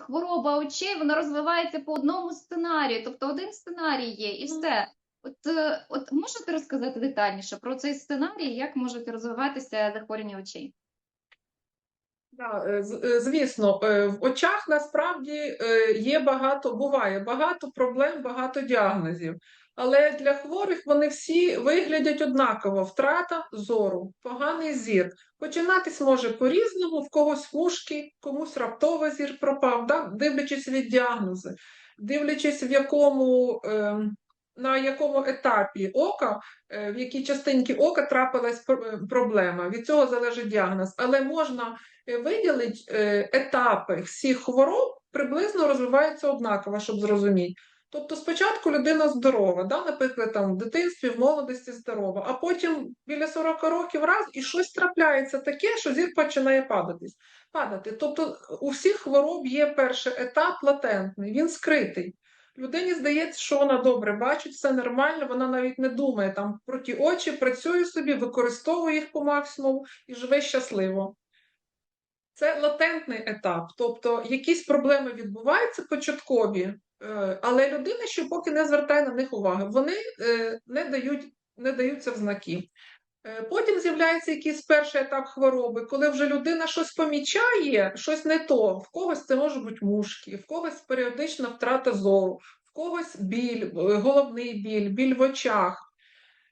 хвороба очей вона розвивається по одному сценарію, тобто один сценарій є, і все. От, е, от можете розказати детальніше про цей сценарій, як можуть розвиватися захворювання очей? Да, е, е, звісно, е, в очах насправді є багато, буває багато проблем, багато діагнозів. Але для хворих вони всі виглядять однаково: втрата зору, поганий зір. Починатись може по-різному, в когось смужки, комусь раптово зір пропав, да? дивлячись від діагнози, дивлячись в якому, е, на якому етапі ока, е, в якій частинці ока трапилась е, проблема. Від цього залежить діагноз. Але можна е, виділить е, етапи всіх хвороб приблизно розвиваються однаково, щоб зрозуміти. Тобто спочатку людина здорова, да? наприклад, там в дитинстві, в молодості здорова, а потім біля 40 років раз і щось трапляється таке, що зір починає падатись. падати. Тобто у всіх хвороб є перший етап латентний, він скритий. Людині здається, що вона добре бачить, все нормально, вона навіть не думає там про ті очі, працює собі, використовує їх по максимуму і живе щасливо. Це латентний етап, тобто якісь проблеми відбуваються початкові, е, але людина ще поки не звертає на них уваги. Вони е, не дають, не даються в знаки. Е, Потім з'являється якийсь перший етап хвороби, коли вже людина щось помічає, щось не то. В когось це можуть бути мушки, в когось періодична втрата зору, в когось біль, е, головний біль, біль в очах.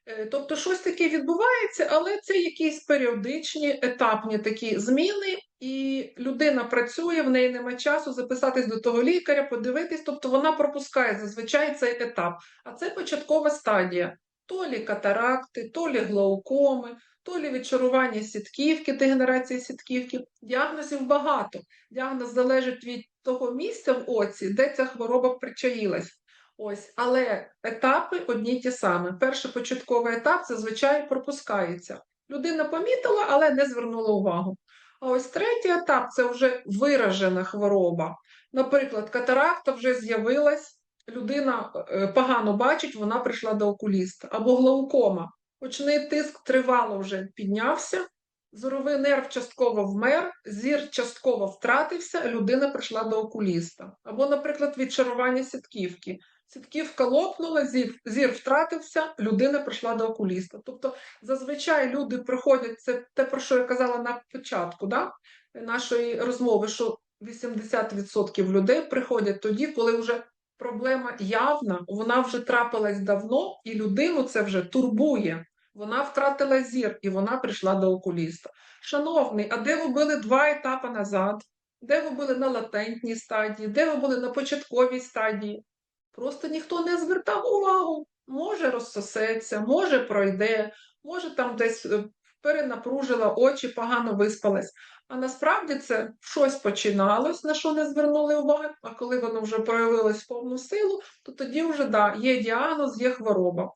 Е, Тобто щось таке відбувається, але це якісь періодичні етапні такі зміни, і людина працює, в неї нема часу записатись до того лікаря, подивитись, тобто вона пропускає зазвичай цей етап. А це початкова стадія. То лі катаракти, то лі глаукоми, то лі відчарування сітківки, дегенерації сітківки. Діагнозів багато. Діагноз залежить від того місця в оці, де ця хвороба причаїлась. Ось, але етапи одні й ті самі. Перший початковий етап зазвичай пропускається. Людина помітила, але не звернула увагу. А ось третій етап це вже виражена хвороба. Наприклад, катаракта вже з'явилась, людина е, погано бачить, вона прийшла до окуліста. Або глаукома. Очний тиск тривало вже піднявся, зоровий нерв частково вмер, зір частково втратився, людина прийшла до окуліста. Або, наприклад, відчарування сітківки. Сітківка лопнула, зір, зір втратився, людина прийшла до окуліста. Тобто, зазвичай люди приходять, це те, про що я казала на початку да, нашої розмови, що 80% людей приходять тоді, коли вже проблема явна, вона вже трапилась давно, і людину це вже турбує. Вона втратила зір і вона прийшла до окуліста. Шановний, а де ви були два етапи назад? Де ви були на латентній стадії, де ви були на початковій стадії? Просто ніхто не звертав увагу. Може розсосеться, може пройде, може там десь е, перенапружила очі, погано виспалась. А насправді це щось починалось, на що не звернули уваги, а коли воно вже проявилось в повну силу, то тоді вже да, є діагноз, є хвороба.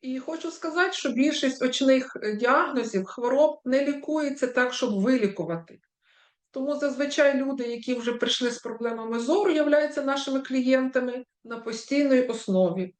І хочу сказати, що більшість очних е, діагнозів, хвороб не лікується так, щоб вилікувати. Тому зазвичай люди, які вже прийшли з проблемами зору, являються нашими клієнтами на постійній основі.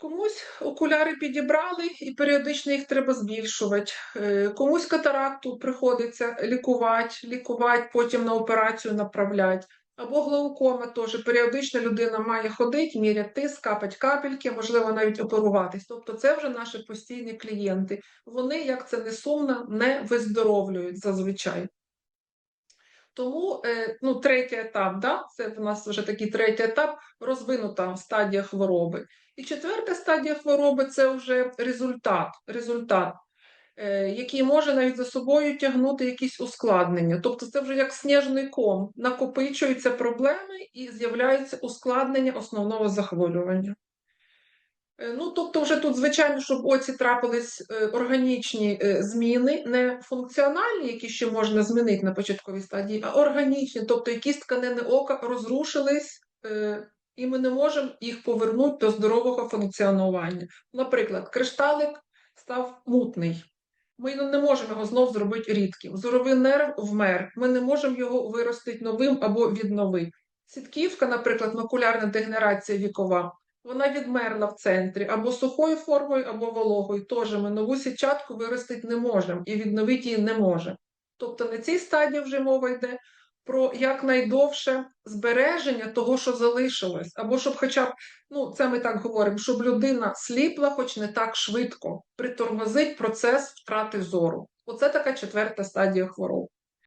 Комусь окуляри підібрали і періодично їх треба збільшувати. Е, Комусь катаракту приходиться лікувати, лікувати, потім на операцію направляти. Або глаукома теж періодично людина має ходити, міряти тиск, капать капельки, можливо, навіть оперуватись. Тобто це вже наші постійні клієнти. Вони, як це не сумно, не виздоровлюють зазвичай. Тому е, ну, третій етап, да, це в нас вже такий третій етап, розвинута стадія хвороби. І четверта стадія хвороби це вже результат, результат, е, який може навіть за собою тягнути якісь ускладнення. Тобто це вже як сніжний ком, накопичуються проблеми і з'являються ускладнення основного захворювання. Е, Ну, тобто, вже тут, звичайно, щоб оці трапились е, органічні е, зміни, не функціональні, які ще можна змінити на початковій стадії, а органічні, тобто якісь тканини ока розрушились, і ми не можемо їх повернути до здорового функціонування. Наприклад, кришталик став мутний. Ми не можемо його знов зробити рідким. Зоровий нерв вмер. Ми не можемо його виростити новим або відновити. Сітківка, наприклад, макулярна дегенерація вікова, вона відмерла в центрі або сухою формою, або вологою. Тож ми нову сітчатку виростити не можемо і відновити її не можемо. Тобто на цій стадії вже мова йде про якнайдовше збереження того, що залишилось, або щоб хоча б, ну це ми так говоримо, щоб людина сліпла, хоч не так швидко, притормозить процес втрати зору. Оце така четверта стадія хвороби.